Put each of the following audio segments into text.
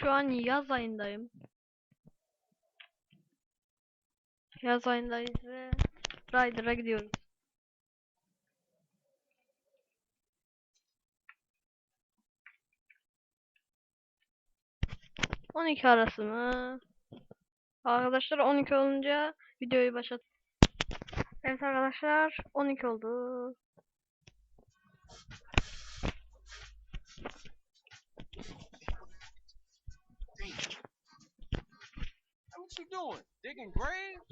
Şu an yaz ayındayım. Yaz ayındayız ve Rider'a gidiyoruz. On iki arası mı? Arkadaşlar 12 olunca videoyu başlat. Evet arkadaşlar 12 oldu. You doing? Digging graves?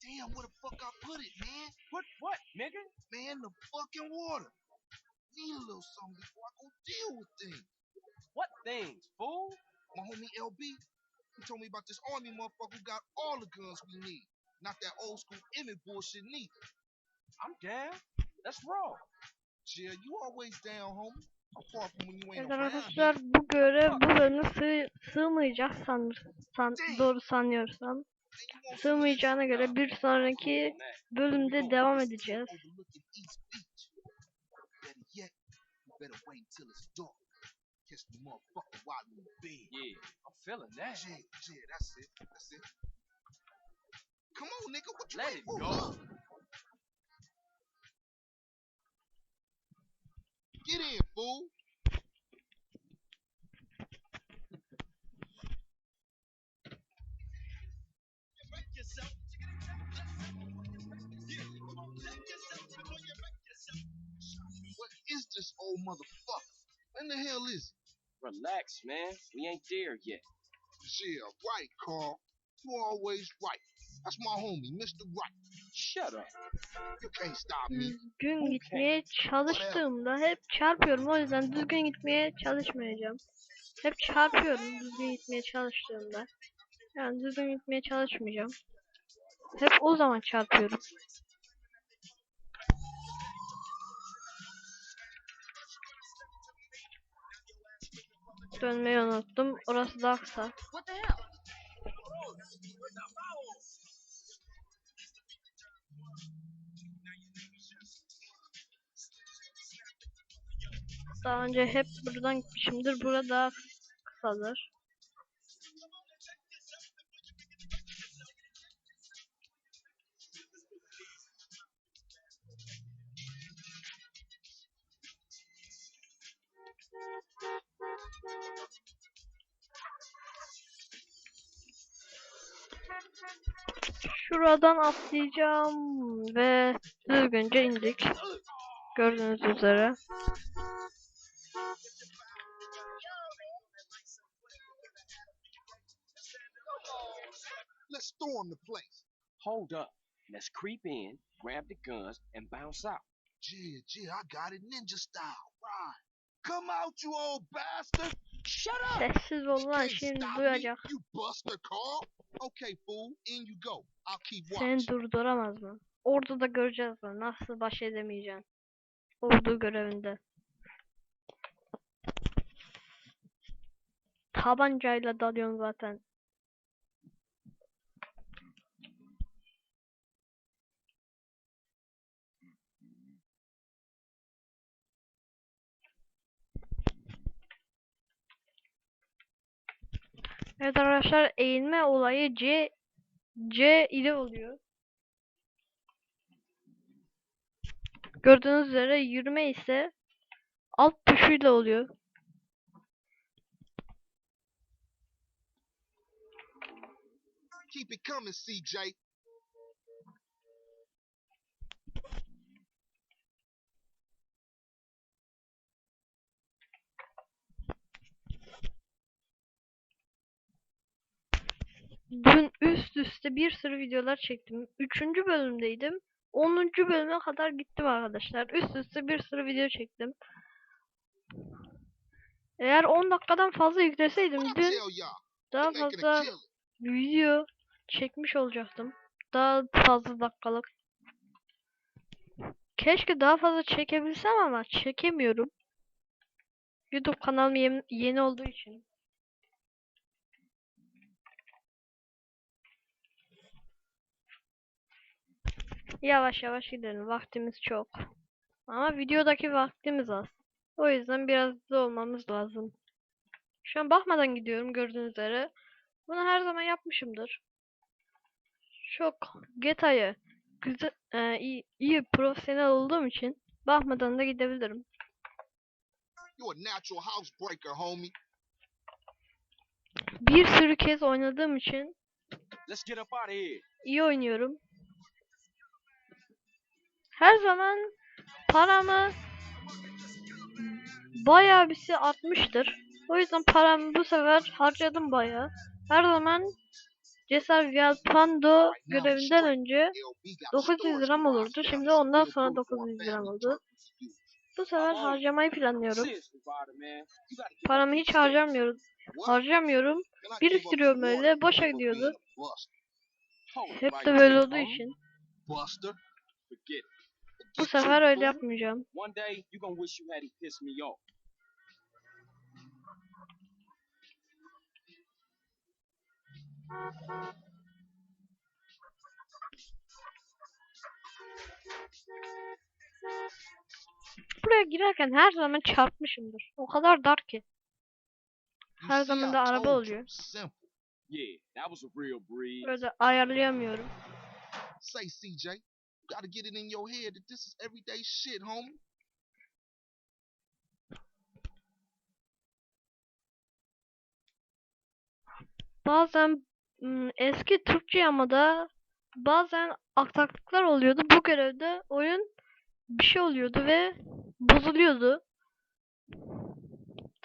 Damn, where the fuck I put it, man? What? What, nigga? Man, the fucking water. Need a little something before I go deal with things. What things, fool? My homie LB, he told me about this army motherfucker who got all the guns we need. Not that old school Emmett bullshit neither. I'm down. That's raw. Evet arkadaşlar bu görev bu bölümü sığ sığmayacak san, san doğru sanıyorsam. Sığmayacağına göre bir sonraki bölümde devam edeceğiz. overlooking East Beach. Better yet, you better wait until it's dark. Catch the motherfucker while in bed. Yeah, I'm feeling that. Yeah, yeah, that's it. That's it. Come on, nigga. What you Let waiting it go. Get in, fool. What is this old motherfucker? When the hell is it? Relax, man. We ain't there yet. Yeah, right, Carl. You're always right. That's my homie, Mr. Right. Shut up. You can't stop me. Düzgün gitmeye çalıştığımda hep çarpıyorum. O yüzden düzgün gitmeye çalışmayacağım. Hep çarpıyorum düzgün gitmeye çalıştığımda. Yani düzgün gitmeye çalışmayacağım. Hep o zaman çarpıyorum. Dönmeyi unuttum. Orası daha kısa. Daha önce hep buradan gitmişimdir. Burada daha kısadır. Şuradan atlayacağım ve düzgünce indik. Gördüğünüz üzere. Let's storm the place. Hold up. Let's creep in, grab the guns, and bounce out. Yeah, yeah, I got it ninja style. Right. Come out, you old bastard. Shut up! Sessiz ol lan şimdi stop me, duyacak. You buster, Carl. Okay, fool. In you go. I'll keep Seni watch. durduramaz mı? Orada da göreceğiz lan nasıl baş edemeyeceksin. Ordu görevinde. Tabancayla dalıyorsun zaten. Evet arkadaşlar eğilme olayı C C ile oluyor. Gördüğünüz üzere yürüme ise alt tuşuyla oluyor. Keep it coming, CJ. Dün üst üste bir sürü videolar çektim. Üçüncü bölümdeydim. 10. bölüme kadar gittim arkadaşlar. Üst üste bir sürü video çektim. Eğer 10 dakikadan fazla yükleseydim dün daha fazla video çekmiş olacaktım. Daha fazla dakikalık. Keşke daha fazla çekebilsem ama çekemiyorum. YouTube kanalım yeni olduğu için. Yavaş yavaş gidelim. Vaktimiz çok. Ama videodaki vaktimiz az. O yüzden biraz hızlı olmamız lazım. Şu an bakmadan gidiyorum gördüğünüz üzere. Bunu her zaman yapmışımdır. Çok GTA'yı güzel, e, iyi, iyi profesyonel olduğum için bakmadan da gidebilirim. Bir sürü kez oynadığım için iyi oynuyorum. Her zaman paramı bayağı bir şey artmıştır. O yüzden paramı bu sefer harcadım bayağı. Her zaman Cesar Pando görevinden önce LB got 900 storage liram olurdu. Şimdi ondan sonra approved for 900 our liram oldu. Bu sefer harcamayı planlıyorum. Paramı hiç harcamıyorum. Harcamıyorum. Biriktiriyorum öyle, boşa gidiyordu. Hep de böyle olduğu için. Bu sefer öyle yapmayacağım. Buraya girerken her zaman çarpmışımdır. O kadar dar ki. Her zaman da araba oluyor. Böyle ayarlayamıyorum. Say, CJ, gotta get it in your head that this is everyday shit, homie. Bazen ım, eski Türkçe yamada bazen aksaklıklar oluyordu. Bu görevde oyun bir şey oluyordu ve bozuluyordu.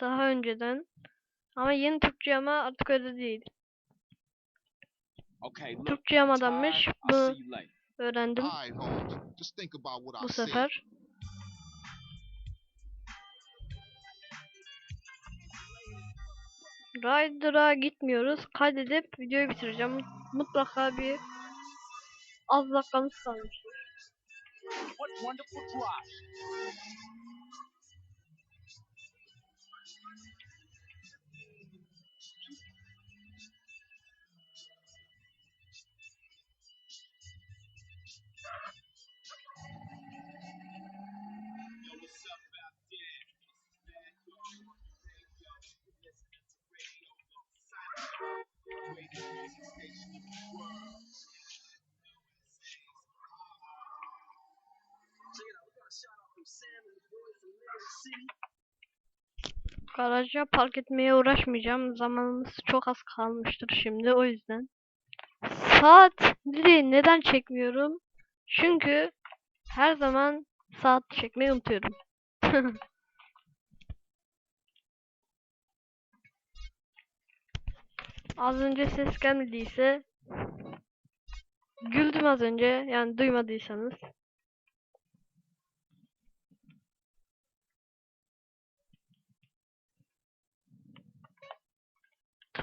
Daha önceden. Ama yeni Türkçe yama artık öyle değil. Okay, look. Türkçe yamadanmış. tired. Öğrendim bu sefer. Rider'a gitmiyoruz. Kaydedip videoyu bitireceğim. Mutlaka bir az dakikamız kalmıştır. Garaja park etmeye uğraşmayacağım. Zamanımız çok az kalmıştır şimdi o yüzden. Saatleri neden çekmiyorum? Çünkü her zaman saat çekmeyi unutuyorum. Az önce ses gelmediyse güldüm az önce yani duymadıysanız.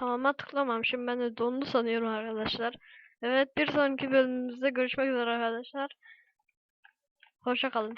Tamama tıklamamışım. Ben de dondu sanıyorum arkadaşlar. Evet bir sonraki bölümümüzde görüşmek üzere arkadaşlar. Hoşça kalın.